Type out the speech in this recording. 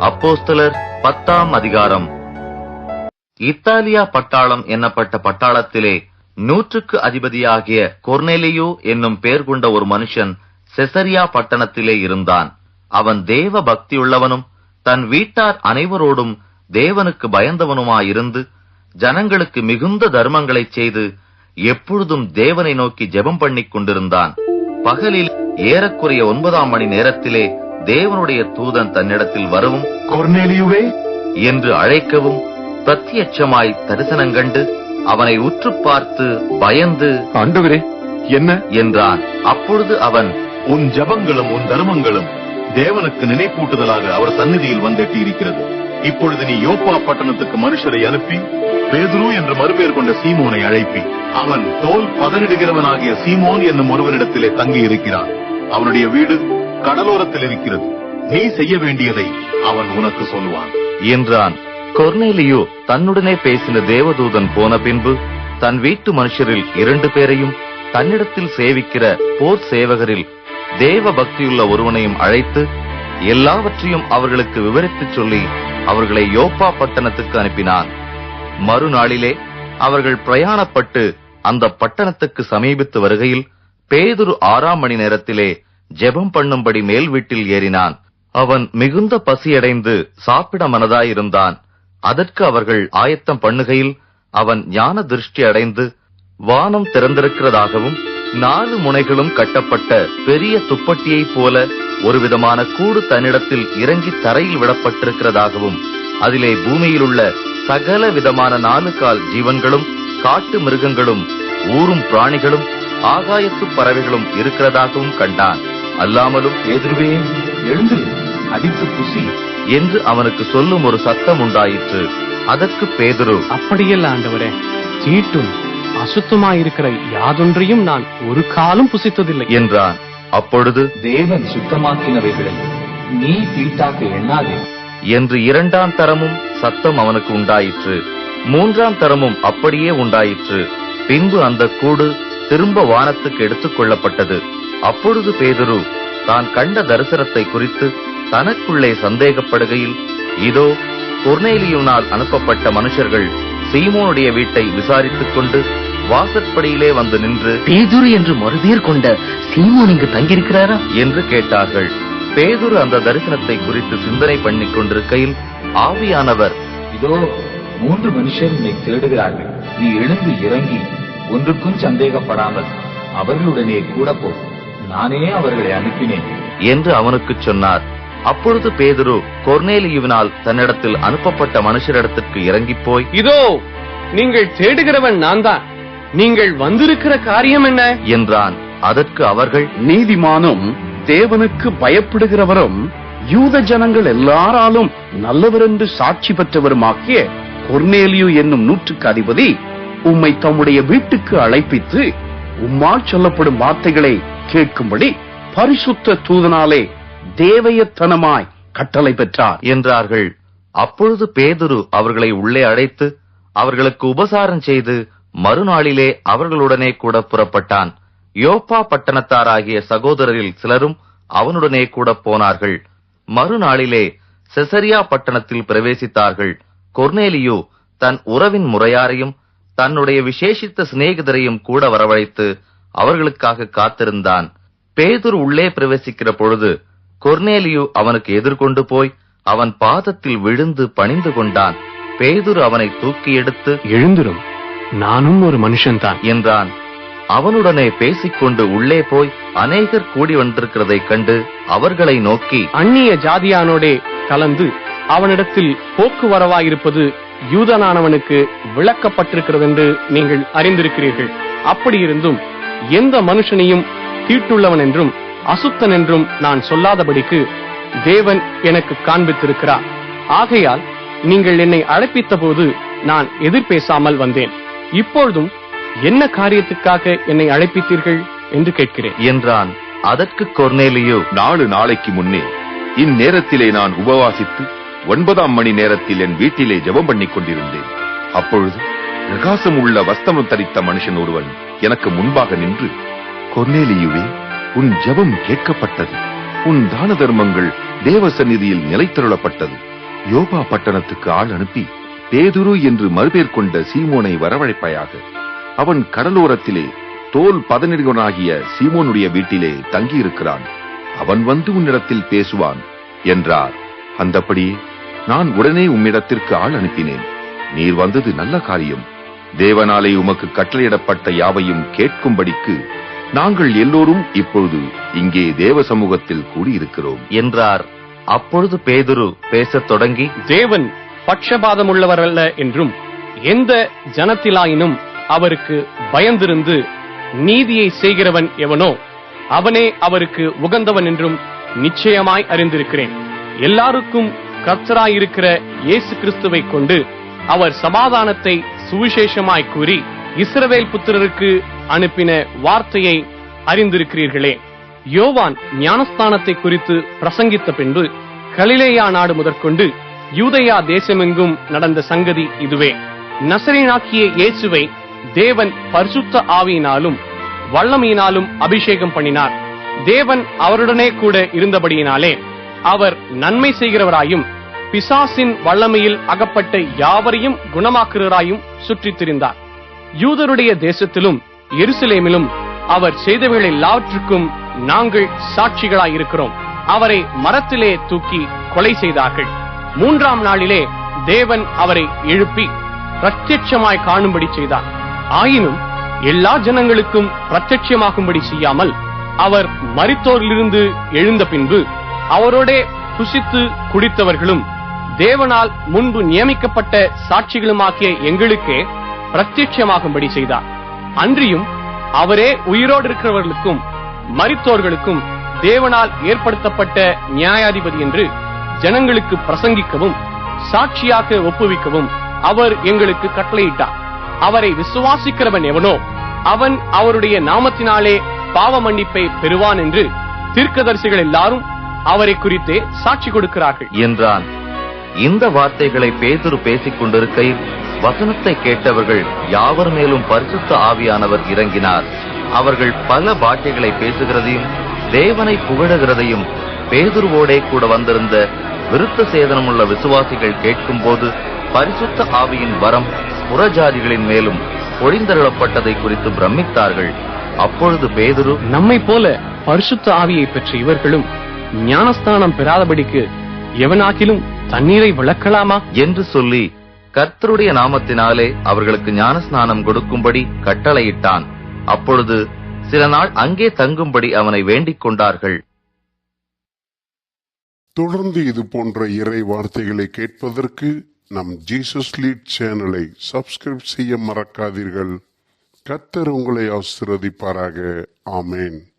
அப்போஸ்தலர் பத்தாம் அதிகாரம். இத்தாலியா பட்டாளம் என்னப்பட்ட பட்டாளத்திலே நூற்றுக்கு அதிபதியாகிய கொர்னேலியோ என்னும் பெயர் கொண்ட ஒரு மனுஷன் செசரியா பட்டணத்திலே இருந்தான். அவன் தேவ பக்தியுள்ளவனும் தன் வீட்டார் அனைவரோடும் தேவனுக்கு பயந்தவனுமாயிருந்து ஜனங்களுக்கு மிகுந்த தர்மங்களை செய்து எப்பொழுதும் தேவனை நோக்கி ஜெபம் பண்ணிக் கொண்டிருந்தான். பகலில் ஏறக்குறைய ஒன்பதாம் மணி நேரத்திலே தேவனுடைய தூதன் தன்னிடத்தில் வரவும் கொர்நேலியுவே என்று அழைக்கவும் பிரத்யட்சமாய் தரிசனங்கண்டு அவனை உற்று பார்த்து பயந்து ஆண்டவரே என்ன? என்றான். அப்பொழுது அவன் உன் ஜபங்களும் உன் தர்மங்களும் தேவனுக்கு நினைப்பூட்டுதலாக அவர் சந்நிதியில் வந்தெட்டி இருக்கிறது இப்பொழுது நீ யோப்பா பட்டணத்துக்கு மனுஷரை அனுப்பி பேதுரு என்று மறுபெயர் கொண்ட சீமோனை அழைப்பி. அவன் தோல் பதனிடுகிறவனாகிய சீமோன் என்னும் ஒருவனிடத்திலே தங்கி இருக்கிறான் அவனுடைய வீடு கடலோரத்தில் இருக்கிறது. நீ செய்ய வேண்டியதை அவன் உனக்கு சொல்லுவான். என்றான். கொர்னேலியோ தன்னுடனே பேசின தேவதூதன் போன பின்பு தன் வீட்டு மனுஷரில் இரண்டு பேரையும் தன்னிடத்தில் சேவிக்கிற போர் சேவகரில் தேவ பக்தியுள்ள ஒருவனையும் அழைத்து எல்லாவற்றையும் அவர்களுக்கு விவரித்துச் சொல்லி அவர்களை யோப்பா பட்டணத்துக்கு அனுப்பினான். மறுநாளிலே அவர்கள் பிரயாணப்பட்டு அந்த பட்டணத்துக்கு சமீபித்து வருகையில் பேதுரு ஆறாம் மணி நேரத்திலே ஜெபம் பண்ணும்படி மேல் வீட்டில் ஏறினான். அவன் மிகுந்த பசியடைந்து சாப்பிட மனதாயிருந்தான். அதற்கு அவர்கள் ஆயத்தம் பண்ணுகையில் அவன் ஞான திருஷ்டி அடைந்து வானம் திறந்திருக்கிறதாகவும் நாலு முனைகளும் கட்டப்பட்ட பெரிய துப்பட்டியைப் போல ஒருவிதமான கூடு தன்னிடத்தில் இறங்கி தரையில் விடப்பட்டிருக்கிறதாகவும் அதிலே பூமியிலுள்ள சகல விதமான நாலு கால் ஜீவன்களும் காட்டு மிருகங்களும் ஊரும் பிராணிகளும் ஆகாயத்து பறவைகளும் இருக்கிறதாகவும் கண்டான். அல்லாமலும் பேதுருவே எழுந்து அடித்து புசி என்று அவனுக்கு சொல்லும் ஒரு சத்தம் உண்டாயிற்று. அதற்கு பேதுரு அப்படியல்ல ஆண்டவரே தீட்டும் அசுத்தமாயிருக்கிற யாதொன்றையும் நான் ஒரு காலம் புசித்ததில்லை. என்றான். அப்பொழுது தேவன் சுத்தமாக்கினவைகளை நீ தீட்டாக்க எண்ணாதே. என்று இரண்டாம் தரமும் சத்தம் அவனுக்கு உண்டாயிற்று. மூன்றாம் தரமும் அப்படியே உண்டாயிற்று. பின்பு அந்த கூடு திரும்ப வானத்துக்கு எடுத்துக் கொள்ளப்பட்டது. அப்பொழுது பேதுரு தான் கண்ட தரிசனத்தை குறித்து தனக்குள்ளே சந்தேகப்படுகையில் இதோ கொர்னேலியுனால் அனுப்பப்பட்ட மனுஷர்கள் சீமோனுடைய வீட்டை விசாரித்துக் கொண்டு வாசற்படியிலே வந்து நின்று பேதுரு என்று மறுபேர் கொண்ட சீமோன் இங்கு தங்கியிருக்கிறாரா? என்று கேட்டார்கள். பேதுரு அந்த தரிசனத்தை குறித்து சிந்தனை பண்ணிக் கொண்டிருக்கையில் ஆவியானவர் இதோ மூன்று மனுஷர் உன்னை தேடுகிறார்கள். நீ எழுந்து இறங்கி ஒன்றுக்கும் சந்தேகப்படாமல் அவர்களுடனே கூட போ. நானே அவர்களை அனுப்பினேன். என்று அவனுக்குச் சொன்னார். அப்பொழுது பேதுரு கொர்னேலியுவினால் தன்னிடத்தில் அனுப்பப்பட்ட மனுஷரிடத்திற்கு இறங்கிப் போய் இதோ நீங்கள் தேடுகிறவன் நான் தான் நீங்கள் வந்திருக்கிற காரியம் என்ன? என்றான். அதற்கு அவர்கள் நீதிமானும் தேவனுக்கு பயப்படுகிறவரும் யூத ஜனங்கள் எல்லாராலும் நல்லவர் என்று சாட்சி பெற்றவருமாக்கிய கொர்னேலியு என்னும் நூற்றுக்கு அதிபதி உம்மை தம்முடைய வீட்டுக்கு அழைப்பித்து உம்மால் சொல்லப்படும் வார்த்தைகளை கேட்கும்படி பரிசுத்த தூதனாலே தேவையத்தனமாய் கட்டளை பெற்றார். என்றார்கள். அப்பொழுது பேதுரு அவர்களை உள்ளே அழைத்து அவர்களுக்கு உபசாரம் செய்து மறுநாளிலே அவர்களுடனே கூட புறப்பட்டான். யோப்பா பட்டணத்தாராகிய சகோதரரில் சிலரும் அவனுடனே கூட போனார்கள். மறுநாளிலே செசரியா பட்டணத்தில் பிரவேசித்தார்கள். கொர்னேலியோ தன் உறவின் முறையாரையும் தன்னுடைய விசேஷித்த சிநேகிதரையும் கூட வரவழைத்து அவர்களுக்காக காத்திருந்தான். பேதுரு உள்ளே பிரவேசிக்கிற பொழுது கொர்னேலியு அவனுக்கு எதிர்கொண்டு போய் அவன் பாதத்தில் விழுந்து பணிந்து கொண்டான். பேதுரு அவனை தூக்கி எடுத்து எழுந்திரும். நானும் ஒரு மனுஷன்தான். என்றான். அவனுடனே பேசிக்கொண்டு உள்ளே போய் அநேகர் கூடி வந்திருக்கிறதைக் கண்டு அவர்களை நோக்கி அந்நிய ஜாதியானோடே கலந்து அவனிடத்தில் போக்குவரவாயிருப்பது யூதனானவனுக்கு விளக்கப்பட்டிருக்கிறது என்று நீங்கள் அறிந்திருக்கிறீர்கள். அப்படியிருந்தும் எந்த மனுஷனையும் தீட்டுள்ளவன் என்றும் அசுத்தன் என்றும் நான் சொல்லாதபடிக்கு தேவன் எனக்கு காண்பித்திருக்கிறார். ஆகையால் நீங்கள் என்னை அழைப்பித்த போது நான் எதிர்பேசாமல் வந்தேன். இப்பொழுதும் என்ன காரியத்துக்காக என்னை அழைப்பித்தீர்கள் என்று கேட்கிறேன். என்றான். அதற்கு கொர்னேலியு நாலு நாளைக்கு முன்னே இந்நேரத்திலே நான் உபவாசித்து ஒன்பதாம் மணி நேரத்தில் என் வீட்டிலே ஜெபம் பண்ணிக் கொண்டிருந்தேன் அப்பொழுது பிரகாசம் உள்ள வஸ்தமம் தரித்த மனுஷன் ஒருவன் எனக்கு முன்பாக நின்று கொர்நேலியுவே உன் ஜபம் கேட்கப்பட்டது. உன் தான தர்மங்கள் தேவ சந்நிதியில் நிலைத்தருளப்பட்டது. யோபா பட்டணத்துக்கு ஆள் அனுப்பி பேதுரு என்று மறுபேர் கொண்ட சீமோனை வரவழைப்பாயாக. அவன் கடலோரத்திலே தோல் பதனிடுவனாகிய சீமோனுடைய வீட்டிலே தங்கியிருக்கிறான். அவன் வந்து உன்னிடத்தில் பேசுவான் என்றார். அந்தப்படியே நான் உடனே உம்மிடத்திற்கு ஆள் அனுப்பினேன். நீர் வந்தது நல்ல காரியம். தேவனாலே உமக்கு கட்டளையிடப்பட்ட யாவையும் கேட்கும்படிக்கு நாங்கள் எல்லோரும் இப்பொழுது இங்கே தேவ சமூகத்தில் கூடியிருக்கிறோம். என்றார். அப்பொழுது பேதுரு பேசத் தொடங்கி தேவன் பட்சபாதம் உள்ளவர் அல்ல என்றும் எந்த ஜனத்திலாயினும் அவருக்கு பயந்திருந்து நீதியை செய்கிறவன் எவனோ அவனே அவருக்கு உகந்தவன் என்றும் நிச்சயமாய் அறிந்திருக்கிறேன். எல்லாருக்கும் கர்த்தராயிருக்கிற இயேசு கிறிஸ்துவை கொண்டு அவர் சமாதானத்தை சுவிசேஷமாய் கூறி இஸ்ரவேல் புத்திரருக்கு அனுப்பின வார்த்தையை அறிந்திருக்கிறீர்களே. யோவான் ஞானஸ்தானத்தை குறித்து பிரசங்கித்த பின்பு கலிலேயா நாடு முதற்கொண்டு யூதயா தேசமெங்கும் நடந்த சங்கதி இதுவே. நசரேனாக்கிய இயேசுவை தேவன் பரிசுத்த ஆவியினாலும் வல்லமையினாலும் அபிஷேகம் பண்ணினார். தேவன் அவருடனே கூட இருந்தபடியினாலே அவர் நன்மை செய்கிறவராயும் பிசாசின் வல்லமையில் அகப்பட்ட யாவரையும் குணமாக்குகிறாயும் சுற்றித் திரிந்தார். யூதருடைய தேசத்திலும் எருசலேமிலும் அவர் செய்தவைகள் எல்லாவற்றுக்கும் நாங்கள் சாட்சிகளாயிருக்கிறோம். அவரை மரத்திலே தூக்கி கொலை செய்தார்கள். மூன்றாம் நாளிலே தேவன் அவரை எழுப்பி பிரத்யட்சமாய் காணும்படி செய்தார். ஆயினும் எல்லா ஜனங்களுக்கும் பிரத்யட்சமாகும்படி செய்யாமல் அவர் மரித்தோரிலிருந்து எழுந்த பின்பு அவரோட புசித்து குடித்தவர்களும் தேவனால் முன்பு நியமிக்கப்பட்ட சாட்சிகளுமாகிய எங்களுக்கே பிரத்யட்சமாகும்படி செய்தார். அன்றியும் அவரே உயிரோடு இருக்கிறவர்களுக்கும் மரித்தோர்களுக்கும் தேவனால் ஏற்படுத்தப்பட்ட நியாயாதிபதி என்று ஜனங்களுக்கு பிரசங்கிக்கவும் சாட்சியாக ஒப்புவிக்கவும் அவர் எங்களுக்கு கட்டளையிட்டார். அவரை விசுவாசிக்கிறவன் எவனோ அவன் அவருடைய நாமத்தினாலே பாவ மன்னிப்பை பெறுவான் என்று தீர்க்கதரிசிகள் எல்லாரும் அவரை குறித்தே சாட்சி கொடுக்கிறார்கள். என்றான். இந்த வார்த்தைகளை பேதுரு பேசிக் கொண்டிருக்கையில் வசனத்தை கேட்டவர்கள் யாவர் மேலும் பரிசுத்த ஆவியானவர் இறங்கினார். அவர்கள் பல பாட்டைகளை பேசுகிறதையும் தேவனை புகழுகிறதையும் பேதுருவோடே கூட வந்திருந்த விருத்த சேதனமுள்ள விசுவாசிகள் கேட்கும்போது பரிசுத்த ஆவியின் வரம் புறஜாதிகளின் மேலும் பொழிந்தருளப்பட்டதை குறித்து பிரமித்தார்கள். அப்பொழுது பேதுரு நம்மை போல பரிசுத்த ஆவியை பெற்ற இவர்களும் ஞானஸ்தானம் பெறாதபடிக்கு எவனாகிலும் தண்ணீரை விளக்கலாமா? என்று சொல்லி கர்த்தருடைய நாமத்தினாலே அவர்களுக்கு ஞானஸ்நானம் கொடுக்கும்படி கட்டளையிட்டான். அப்பொழுது சில நாள் அங்கே தங்கும்படி அவனை வேண்டிக் கொண்டார்கள். தொடர்ந்து இது போன்ற இறை வார்த்தைகளை கேட்பதற்கு நம் ஜீசஸ் லீட் சேனலை சப்ஸ்கிரைப் செய்ய மறக்காதீர்கள். கர்த்தர் உங்களை ஆசிர்வதிப்பாராக. ஆமேன்.